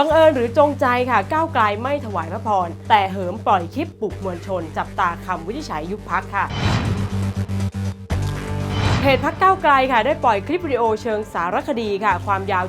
บังเอิญหรือจงใจค่ะก้าวไกลไม่ถวายพระพร แต่เหิมปล่อยคลิปปลุกมวลชน จับตาคำวินิจฉัยยุบพักค่ะ จพักเก้าไกลค่ะ ได้ปล่อยคลิปวิดีโอเชิงสารคดีค่ะ ความยาว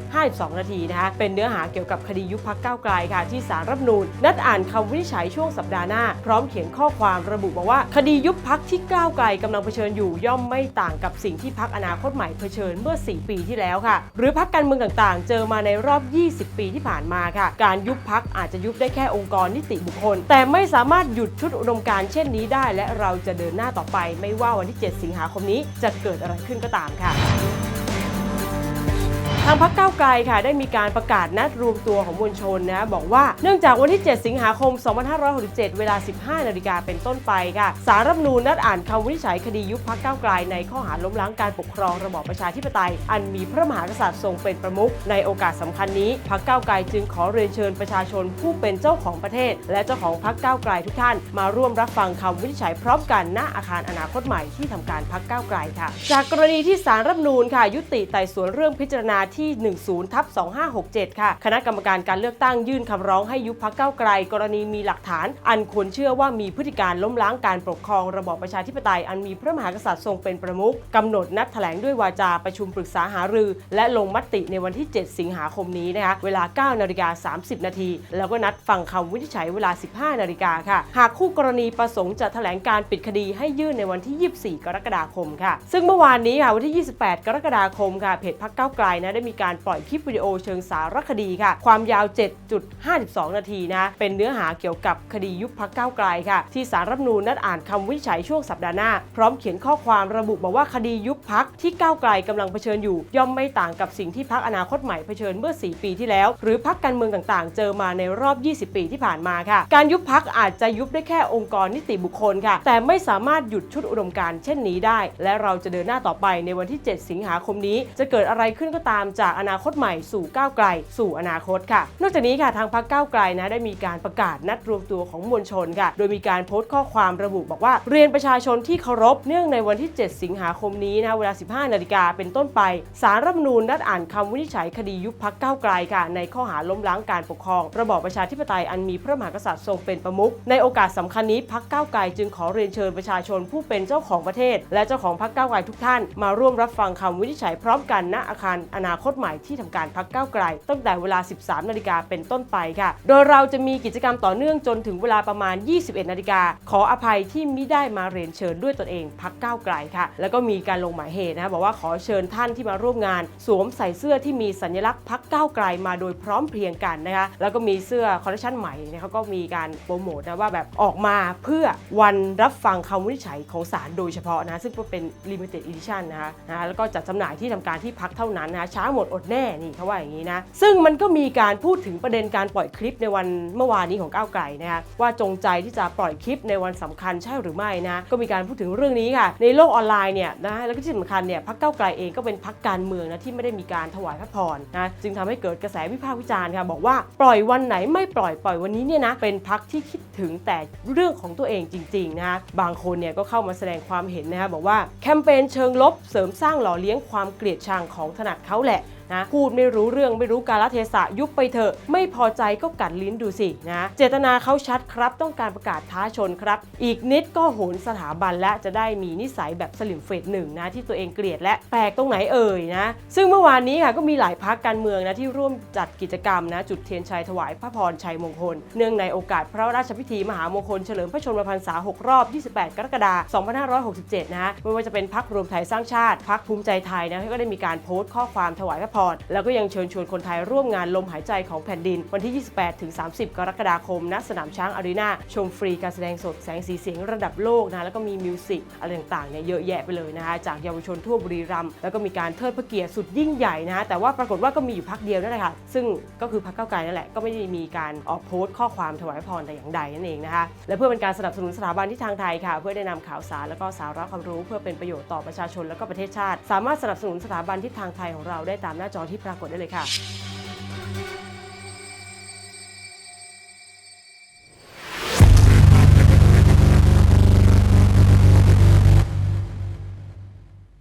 7.52 นาทีนะคะเป็นเนื้อหาเกี่ยวกับคดียุบพักเก้าไกลค่ะ ที่สารรัฐนูญนัดอ่านคำวินิจฉัยช่วงสัปดาห์หน้า พร้อมเขียนข้อความระบุบอกว่า คดียุบพักที่ก้าวไกลกำลังเผชิญอยู่ย่อมไม่ต่างกับสิ่งที่พักอนาคตใหม่เผชิญเมื่อ 4 ปีที่แล้วค่ะ หรือพักการเมืองต่างๆ เจอมาในรอบ 20 ปีที่ผ่านมาค่ะ การยุบพักอาจจะยุบได้แค่องค์กรนิติบุคคล แต่ไม่สามารถหยุดชุดอุดมการณ์เช่นนี้ได้ และเราจะเดินหน้าต่อไปไม่ว่าวันที่ 7 สิงหาคมนี้จะเกิดอะไรขึ้นก็ตามค่ะ ทางพักเก้าวไกลค่ะได้มีการประกาศนัดรวมตัวของมวลชนนะ บอกว่าเนื่องจากวันที่ 7 สิงหาคม 2567 เวลา 15 นาฬิกาเป็นต้นไปค่ะ สารรัฐนูญนัดอ่านคำวินิจฉัยคดียุบพักเก้าวไกล ในข้อหาล้มล้างการปกครองระบอบประชาธิปไตย อันมีพระมหากษัตริย์ทรงเป็นประมุขในโอกาสสำคัญนี้พักเก้าวไกลจึงขอเรียนเชิญประชาชนผู้เป็นเจ้าของประเทศ และเจ้าของพักเก้าวไกลทุกท่าน มาร่วมรับฟังคำวินิจฉัยพร้อมกันณอาคารอนาคตใหม่ที่ทำการพักเก้าวไกลค่ะ จากกรณีที่สารรัฐนูญค่ะ ยุติไต่สวนเรื่องพิจารณาที่ 10ทับ2567 ค่ะ คณะกรรมการการเลือกตั้งยื่นคำร้องให้ยุบพักเก้าไกล กรณีมีหลักฐาน อันควรเชื่อว่ามีพฤติการล้มล้างการปกครองระบอบประชาธิปไตยอันมีพระมหากษัตริย์ทรงเป็นประมุขกำหนดนัดแถลงด้วยวาจาประชุมปรึกษาหารือ และลงมติในวันที่ 7 สิงหาคมนี้นะคะเวลา 9 นาฬิกา 30 นาที แล้วก็นัดฟังคำวินิจฉัยเวลา 15 นาฬิกาค่ะ หากคู่กรณีประสงค์จะแถลงการปิดคดีให้ยื่นในวันที่ 24 กรกฎาคมค่ะ ซึ่งเมื่อวานนี้ค่ะวันที่ 28 กรกฎาคมค่ะเพจพักเก้าไกลนะได้มีการปล่อยคลิปวิดีโอเชิงสารคดีค่ะ ความยาว 7.52 นาทีนะ เป็นเนื้อหาเกี่ยวกับคดียุบพักเก้าวไกลค่ะ ที่สารรัฐนูญนัดอ่านคำวิจัยช่วงสัปดาห์หน้า พร้อมเขียนข้อความระบุบอกว่าคดียุบพักที่ก้าวไกลกำลังเผชิญอยู่ ย่อมไม่ต่างกับสิ่งที่พักอนาคตใหม่เผชิญเมื่อ 4 ปีที่แล้ว หรือพักการเมืองต่างๆ เจอมาในรอบ 20 ปีที่ผ่านมาค่ะ การยุบพักอาจจะยุบได้แค่องค์กรนิติบุคคลค่ะ แต่ไม่สามารถหยุดชุดอุดมการณ์เช่นนี้ได้ และเราจะเดินหน้าต่อไปในวันที่ 7 สิงหาคมนี้ จะเกิดอะไรขึ้นก็ตามจากอนาคตใหม่สู่ก้าวไกล สู่อนาคตค่ะ นอกจากนี้ค่ะทางพรรคก้าวไกลนะได้มีการประกาศนัดรวมตัวของมวลชนค่ะ โดยมีการโพสต์ข้อความระบุบอกว่าเรียนประชาชนที่เคารพเนื่องในวันที่ 7 สิงหาคมนี้นะเวลา 15 นาฬิกาเป็นต้นไปสารรัฐมนูญนัดอ่านคำวินิจฉัยคดียุบพักก้าวไกลค่ะ ในข้อหาล้มล้างการปกครอง ระบอบประชาธิปไตยอันมีพระมหากษัตริย์ทรงเป็นประมุขในโอกาสสำคัญนี้พักก้าวไกลจึงขอเรียนเชิญประชาชนผู้เป็นเจ้าของประเทศ และเจ้าของพักก้าวไกลทุกท่าน มาร่วมรับฟังคำวินิจฉัยพร้อมกันณอาคารอนาคตใหม่ที่ทำการพักเก้าไกล ตั้งแต่เวลา 13 นาฬิกาเป็นต้นไปค่ะ โดยเราจะมีกิจกรรมต่อเนื่องจนถึงเวลาประมาณ 21 นาฬิกา ขออภัยที่มิได้มาเรียนเชิญด้วยตนเองพักเก้าไกลค่ะ แล้วก็มีการลงหมายเหตุนะบอกว่าขอเชิญท่านที่มาร่วมงาน สวมใส่เสื้อที่มีสัญลักษณ์พักเก้าไกลมาโดยพร้อมเพรียงกันนะคะแล้วก็มีเสื้อคอลเลคชันใหม่เนี่ยเขาก็มีการโปรโมทนะว่าแบบออกมาเพื่อวันรับฟังคำวินิจฉัยของศาลโดยเฉพาะนะซึ่งเป็น limited edition นะคะนะแล้วก็จัดจำหน่ายที่ทำการที่พักเท่านั้นนะช้าหมดอดแน่นี่เขาว่าอย่างนี้นะ ซึ่งมันก็มีการพูดถึงประเด็นการปล่อยคลิปในวันเมื่อวานนี้ของก้าวไกลนะคะว่าจงใจที่จะปล่อยคลิปในวันสำคัญใช่หรือไม่นะก็มีการพูดถึงเรื่องนี้ค่ะในโลกออนไลน์เนี่ยนะแล้วก็ที่สำคัญเนี่ยพักเก้าวไกลเองก็เป็นพักการเมืองนะที่ไม่ได้มีการถวายพระพรนะจึงทำให้เกิดกระแสวิพากษ์วิจารณ์ค่ะบอกว่าปล่อยวันไหนไม่ปล่อยปล่อยวันนี้เนี่ยนะเป็นพักที่คิดถึงแต่เรื่องของตัวเองจริงๆนะคะบางคนเนี่ยก็เข้ามาแสดงความเห็นนะคะบอกว่าแคมเปญเชิงลบเสริมสร้างหล่อเลี้ยงความเกลียดชังของถนัดเขาแหละนะพูดไม่รู้เรื่องไม่รู้กาลเทศะยุบไปเถอะ ไม่พอใจก็กัดลิ้นดูสินะเจตนาเขาชัดครับ ต้องการประกาศท้าชนครับ อีกนิดก็โหนสถาบันและจะได้มีนิสัยแบบสลิมเฟดหนึ่งนะที่ตัวเองเกลียดและแปลกตรงไหนเอ่ยนะ ซึ่งเมื่อวานนี้ค่ะก็มีหลายพักการเมืองนะที่ร่วมจัดกิจกรรมนะจุดเทียนชัยถวายพระพรชัยมงคล เนื่องในโอกาสพระราชพิธีมหามงคลเฉลิมพระชนมพรรษา 6 รอบ 28 กรกฎาคม 2567 นะไม่ว่าจะเป็นพักรวมไทยสร้างชาติพักภูมิใจไทยนะก็ได้มีการโพสต์ข้อความถวายพระพร แล้วก็ยังเชิญชวนคนไทยร่วมงานลมหายใจของแผ่นดิน วันที่ 28 ถึง 30 กรกฎาคม ณ สนามช้างอารีนาชมฟรีการแสดงสดแสงสีเสียงระดับโลกนะ แล้วก็มีมิวสิกอะไรต่างๆเนี่ยเยอะแยะไปเลยนะคะ จากเยาวชนทั่วบุรีรัมย์ แล้วก็มีการเทิดพระเกียรติสุดยิ่งใหญ่นะ แต่ว่าปรากฏว่าก็มีอยู่พักเดียวนั่นแหละค่ะ ซึ่งก็คือพักเก้าไกลนั่นแหละ ก็ไม่ได้มีการออกโพสต์ข้อความถวายพรแต่อย่างใดนั่นเองนะคะ และเพื่อเป็นการสนับสนุนสถาบันที่ทางไทยค่ะ เพื่อได้นำข่าวสารแล้วก็สาระความรู้ เพื่อเป็นประโยชน์ต่อประชาชนและก็ประเทศชาติ สามารถสนับสนุนสถาบันทิศทางไทยของเราได้ตามหน้าจอที่ปรากฏได้เลยค่ะ